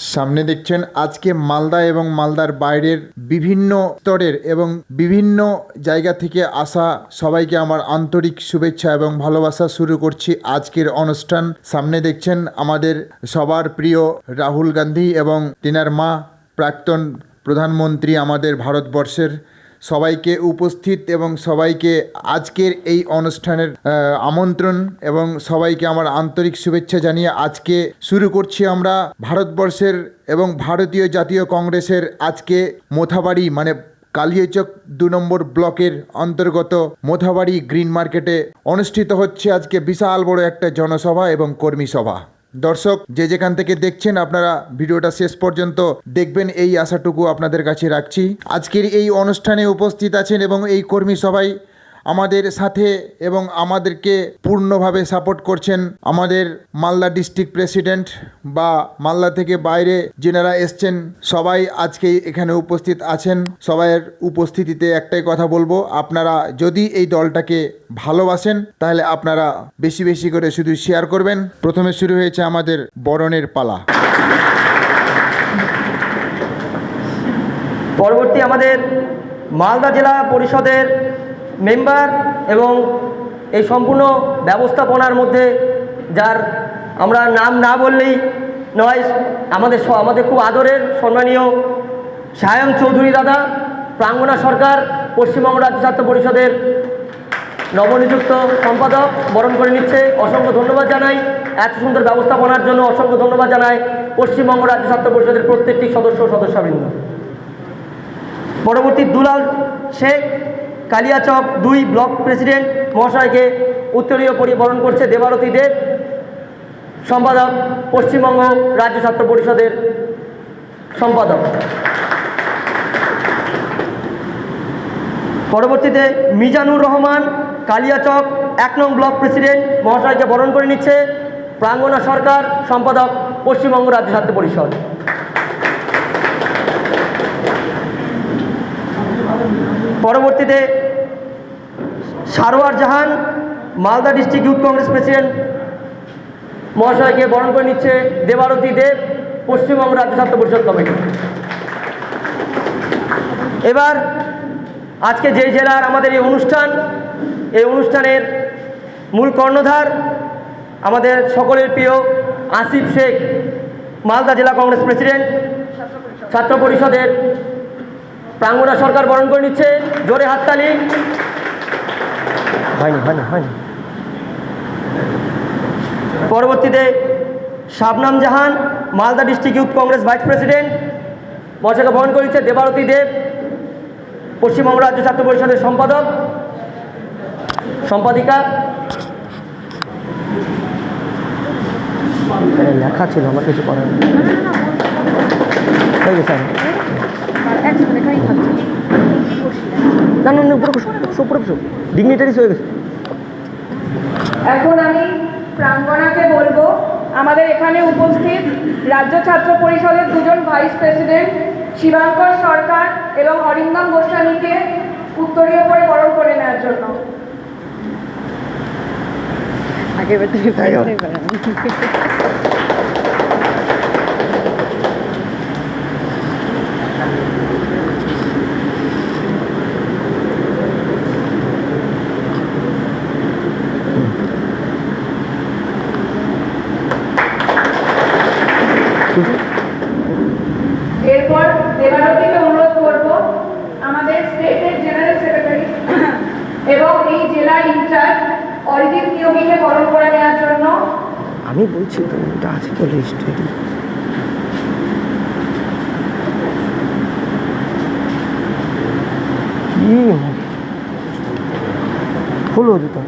সামনে দেখছেন আজকে মালদা এবং মালদার বাইরের বিভিন্ন স্তরের এবং বিভিন্ন জায়গা থেকে আসা সবাইকে আমার আন্তরিক শুভেচ্ছা এবং ভালোবাসা শুরু করছি আজকের অনুষ্ঠান। সামনে দেখছেন আমাদের সবার প্রিয় রাহুল গান্ধী এবং তিনার মা প্রাক্তন প্রধানমন্ত্রী আমাদের ভারতবর্ষের সবাইকে উপস্থিত এবং সবাইকে আজকের এই অনুষ্ঠানের আমন্ত্রণ এবং সবাইকে আমার আন্তরিক শুভেচ্ছা জানিয়ে আজকে শুরু করছি আমরা ভারতবর্ষের এবং ভারতীয় জাতীয় কংগ্রেসের আজকে মোথাবাড়ি মানে কালিয়াচক দু নম্বর ব্লকের অন্তর্গত মোথাবাড়ি গ্রিন মার্কেটে অনুষ্ঠিত হচ্ছে আজকে বিশাল বড় একটা জনসভা এবং কর্মী সভা দর্শক, যে যেখান থেকে দেখছেন আপনারা ভিডিওটা শেষ পর্যন্ত দেখবেন, এই আশাটুকু আপনাদের কাছে রাখছি। আজকের এই অনুষ্ঠানে উপস্থিত আছেন এবং এই কর্মী সভায় আমাদের সাথে এবং আমাদেরকে পূর্ণভাবে সাপোর্ট করছেন আমাদের মালদা ডিস্ট্রিক্ট প্রেসিডেন্ট বা মালদা থেকে বাইরে যেনারা এসছেন, সবাই আজকে এখানে উপস্থিত আছেন। সবাইয়ের উপস্থিতিতে একটাই কথা বলব, আপনারা যদি এই দলটাকে ভালোবাসেন, তাহলে আপনারা বেশি বেশি করে শুধু শেয়ার করবেন। প্রথমে শুরু হয়েছে আমাদের বরণের পালা। পরবর্তী আমাদের মালদা জেলা পরিষদের মেম্বার এবং এই সম্পূর্ণ ব্যবস্থাপনার মধ্যে যার আমরা নাম না বললেই নয়, আমাদের আমাদের খুব আদরের সম্মানীয় সায়ন চৌধুরী দাদা, প্রাঙ্গনা সরকার, পশ্চিমবঙ্গ রাজ্য ছাত্র পরিষদের নবনিযুক্ত সম্পাদক বরণ করে নিচ্ছে। অসংখ্য ধন্যবাদ জানাই। এত সুন্দর ব্যবস্থাপনার জন্য অসংখ্য ধন্যবাদ জানাই পশ্চিমবঙ্গ রাজ্য ছাত্র পরিষদের প্রত্যেকটি সদস্য সদস্যবৃন্দ। পরবর্তী দুলাল শেখ কালিয়াচক দুই ব্লক প্রেসিডেন্ট মহাশয়কে উত্তরীয় পরিবরণ করছে দেবারতী দেব, সম্পাদক পশ্চিমবঙ্গ রাজ্য ছাত্র পরিষদের সম্পাদক। পরবর্তীতে মিজানুর রহমান, কালিয়াচক এক নং ব্লক প্রেসিডেন্ট মহাশয়কে বরণ করে নিচ্ছে প্রাঙ্গনা সরকার সম্পাদক পশ্চিমবঙ্গ রাজ্য ছাত্র পরিষদ। পরবর্তীতে Sarwar Jahan, Malda district youth Congress president মহাশয়কে বরণ করে নিচ্ছে দেবারতী দেব পশ্চিমবঙ্গ রাজ্য ছাত্র পরিষদ কমিটি। এবার আজকে যে জেলার আমাদের এই অনুষ্ঠান, এই অনুষ্ঠানের মূল কর্ণধার আমাদের সকলের প্রিয় আসিফ শেখ, মালদা জেলা কংগ্রেস প্রেসিডেন্ট, ছাত্র পরিষদের প্রাঙ্গনা সরকার বরণ করে নিচ্ছে, জোরে হাততালি। হয়নি হয়নি হয়নি পরবর্তীতে Shabnam Jahan, Malda district youth Congress vice president মহাশয়কে বরণ করে নিচ্ছে দেবারতী দেব পশ্চিমবঙ্গ রাজ্য ছাত্র পরিষদের সম্পাদক, সম্পাদিকা লেখা ছিল, আমার কিছু করার নেই। আমার। না না না উপরে বসো, বসো, উপরে বসো। ডিগনিটারিস হয়ে গেছে। এখন আমি প্রাঙ্গণাকে বলব আমাদের এখানে উপস্থিত রাজ্য ছাত্র পরিষদের দুজন ভাইস প্রেসিডেন্ট শিবাঙ্কর সরকার এবং অরিন্দম গোস্বামীকে উত্তরীয় করে বরণ করে নেওয়ার জন্য। আগে তুমি তাই হোক। এরপর দেবারতীকে অনুরোধ করব আমাদের স্টেটের জেনারেল সেক্রেটারি এবং এই জেলার ইনচার্জ অরিজিৎ নিয়োগীকে বরণ করে নেওয়ার জন্য আমি বলছি তো ওটা আছে তো লিস্টে কি হলো জুতো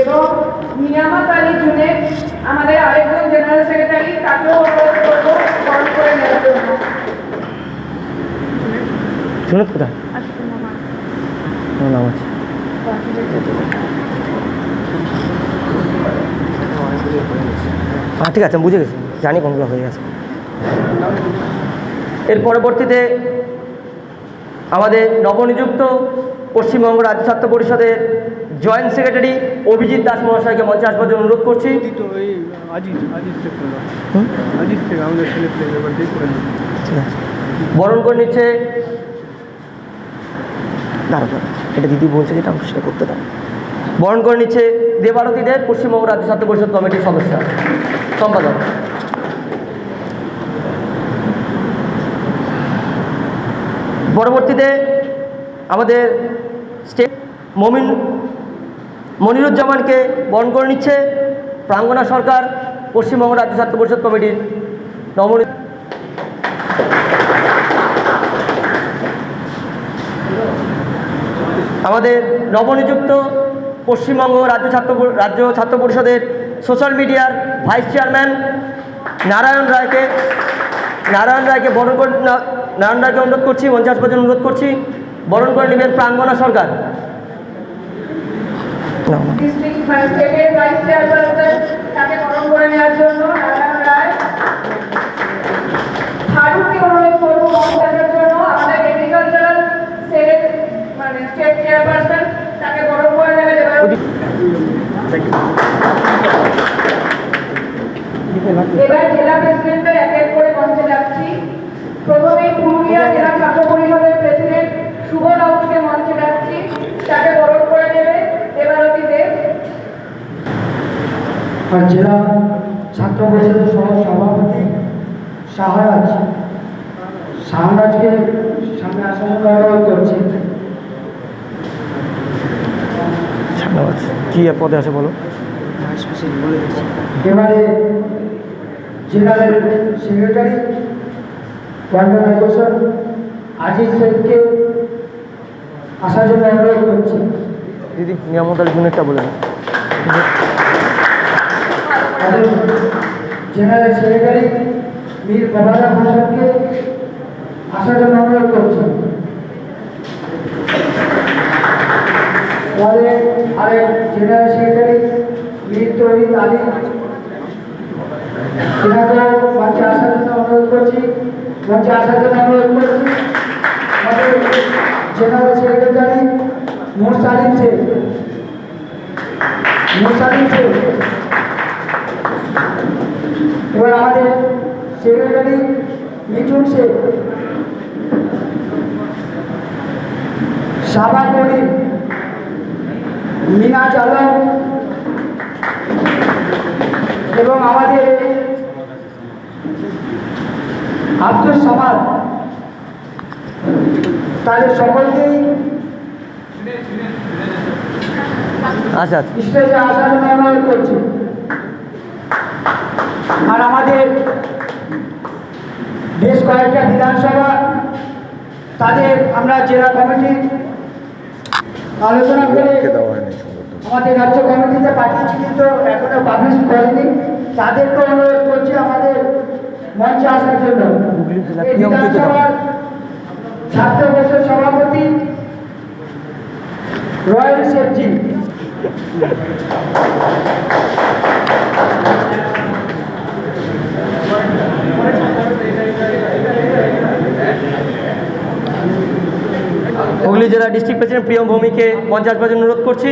এবং নিয়ামত আলী জুনের আমাদের আরেকজন জেনারেল সেক্রেটারি তাকেও অনুরোধ করব বরণ করে নেওয়ার জন্য। কোথায়? নাম আছে? হ্যাঁ ঠিক আছে আমি বুঝে গেছি। জানি কোনগুলো হয়ে গেছে। এর পরবর্তীতে আমাদের নবনিযুক্ত পশ্চিমবঙ্গ রাজ্য ছাত্র পরিষদের জয়েন্ট সেক্রেটারি অভিজিৎ দাস মহাশয়কে মঞ্চে আসবার জন্য অনুরোধ করছি। বরণ করে নিচ্ছে দাঁড়া দাঁড়া। এটা দিদি বলছে যেটা, আমাকে সেটা করতে দাও। বরণ করে নিচ্ছে দেবারতী দেব পশ্চিমবঙ্গ রাজ্য ছাত্র পরিষদ কমিটির সদস্য, সম্পাদক। পরবর্তীতে আমাদের স্টেট মমিন, মনিরুজ্জামানকে বরণ করে নিচ্ছে প্রাঙ্গনা সরকার, পশ্চিমবঙ্গ রাজ্য ছাত্র পরিষদ কমিটির নবনীত আমাদের নবনিযুক্ত পশ্চিমবঙ্গ রাজ্য ছাত্র রাজ্য ছাত্র পরিষদের সোশ্যাল মিডিয়ার ভাইস চেয়ারম্যান নারায়ণ রায়কে নারায়ণ রায়কে বরণ করে নারায়ণ রায়কে অনুরোধ করছি পঞ্চাশ জন্য অনুরোধ করছি, বরণ করে নেবেন প্রাঙ্গনা সরকার ভাইস চেয়ারপারসন তাকে বরণ করে নেওয়ার জন্য নারায়ণ রায় ফারুককে অনুরোধ করব মমতাজের জন্য আমাদের এগ্রিকালচারাল সেলের মানে স্টেট চেয়ারপারসন তাকে বরণ করে নেবে এবার জেলা প্রেসিডেন্টের এক এক করে মঞ্চে যাচ্ছি। প্রথমেই পুরুলিয়া জেলা ছাত্র পরিষদের প্রেসিডেন্ট শুভ রাউতকে মঞ্চে যাচ্ছি তাকে বরণ করে নেবে দেবারতী দেব আর জেলা ছাত্র পরিষদের সহ সভাপতি শাহরাজ। শাহরাজকে সামনে আসার অনুরোধ করছি। কি পদে আছে বলো? এবারে জেনারেল সেক্রেটারি অর্গানাইজেশন আজিজ শেখকে আসার জন্য অনুরোধ করছি। দিদি নিয়ামতাল জুনেরটা বলে দাও। আমাদের জেনারেল সেক্রেটারি মীর বাবারা হোসেনকে আসার জন্য অনুরোধ করছি। আমাদের আরেক জেনারেল সেক্রেটারি মীর তহিদ আলী তেনাকেও মঞ্চে আসার জন্য অনুরোধ করছি। মঞ্চে আসার জন্য অনুরোধ করছি। আমাদের জেনারেল সেক্রেটারি মোরসালিম শেখ মোরসালিম শেখ এবার আমাদের সেক্রেটারি মিঠুন শেখ সাবা করিম মিনাজ আলম এবং আমাদের আব্দুল সামাদ। তাদের সকলকেই আচ্ছা স্টেজে আসার জন্য অনুরোধ করছি। আর আমাদের বেশ কয়েকটা বিধানসভা তাদের আমরা জেলা কমিটি আলোচনা করে আমাদের রাজ্য কমিটিতে পাঠিয়েছি কিন্তু এখনও পাবলিশ করেনি। তাদেরকে অনুরোধ করছি আমাদের মঞ্চে আসার জন্য। বিধানসভার ছাত্র পরিষদ সভাপতি রয়েল শেখজি জেলা ডিস্ট্রিক্ট প্রেসিডেন্ট প্রিয়ম ভৌমিকে মঞ্চে আসবার অনুরোধ করছি।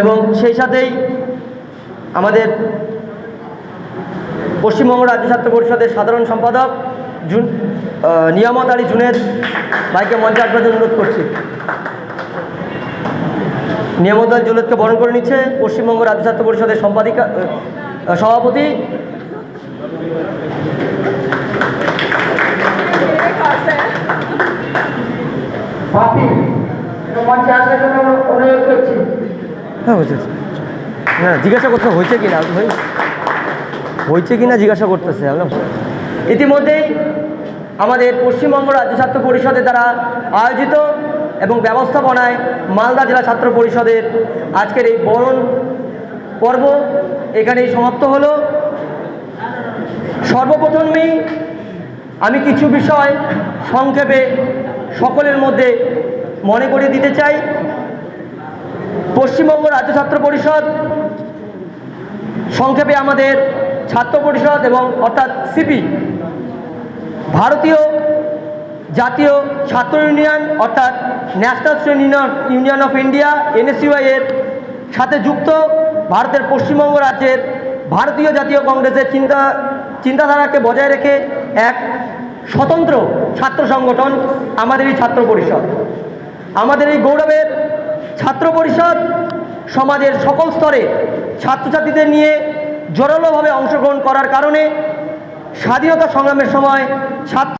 এবং সেই সাথেই আমাদের পশ্চিমবঙ্গ রাজ্য ছাত্র পরিষদের সাধারণ সম্পাদক জুন নিয়ামত আলী জুনের ভাইকে মঞ্চে আসবার জন্য অনুরোধ করছি। নিয়ামত আলী জুনেদকে বরণ করে নিচ্ছে পশ্চিমবঙ্গ রাজ্য ছাত্র পরিষদের সম্পাদিকা সভাপতি পাপি মঞ্চে আসার জন্য অনুরোধ করছি হ্যাঁ হ্যাঁ জিজ্ঞাসা করতে হয়েছে কিনা? ভাই, হয়েছে কি না জিজ্ঞাসা করতেছে আমরা ইতিমধ্যেই আমাদের পশ্চিমবঙ্গ রাজ্য ছাত্র পরিষদের দ্বারা আয়োজিত এবং ব্যবস্থাপনায় মালদা জেলা ছাত্র পরিষদের আজকের এই বরণ পর্ব এখানেই সমাপ্ত হলো। সর্বপ্রথমেই আমি কিছু বিষয় সংক্ষেপে সকলের মধ্যে মনে করে দিতে চাই। পশ্চিমবঙ্গ রাজ্য ছাত্র পরিষদ, সংক্ষেপে আমাদের ছাত্র পরিষদ এবং অর্থাৎ সিপি, ভারতীয় জাতীয় ছাত্র ইউনিয়ন অর্থাৎ National Student Union union of India, NSUI এর সাথে যুক্ত, ভারতের পশ্চিমবঙ্গ রাজ্যের ভারতীয় জাতীয় কংগ্রেসের চিন্তা চিন্তাধারাকে বজায় রেখে এক স্বতন্ত্র ছাত্র সংগঠন আমাদের এই ছাত্র পরিষদ। আমাদের এই গৌরবের ছাত্র পরিষদ সমাজের সকল স্তরে ছাত্রছাত্রীদের নিয়ে জোরালোভাবে অংশগ্রহণ করার কারণে স্বাধীনতা সংগ্রামের সময় ছাত্র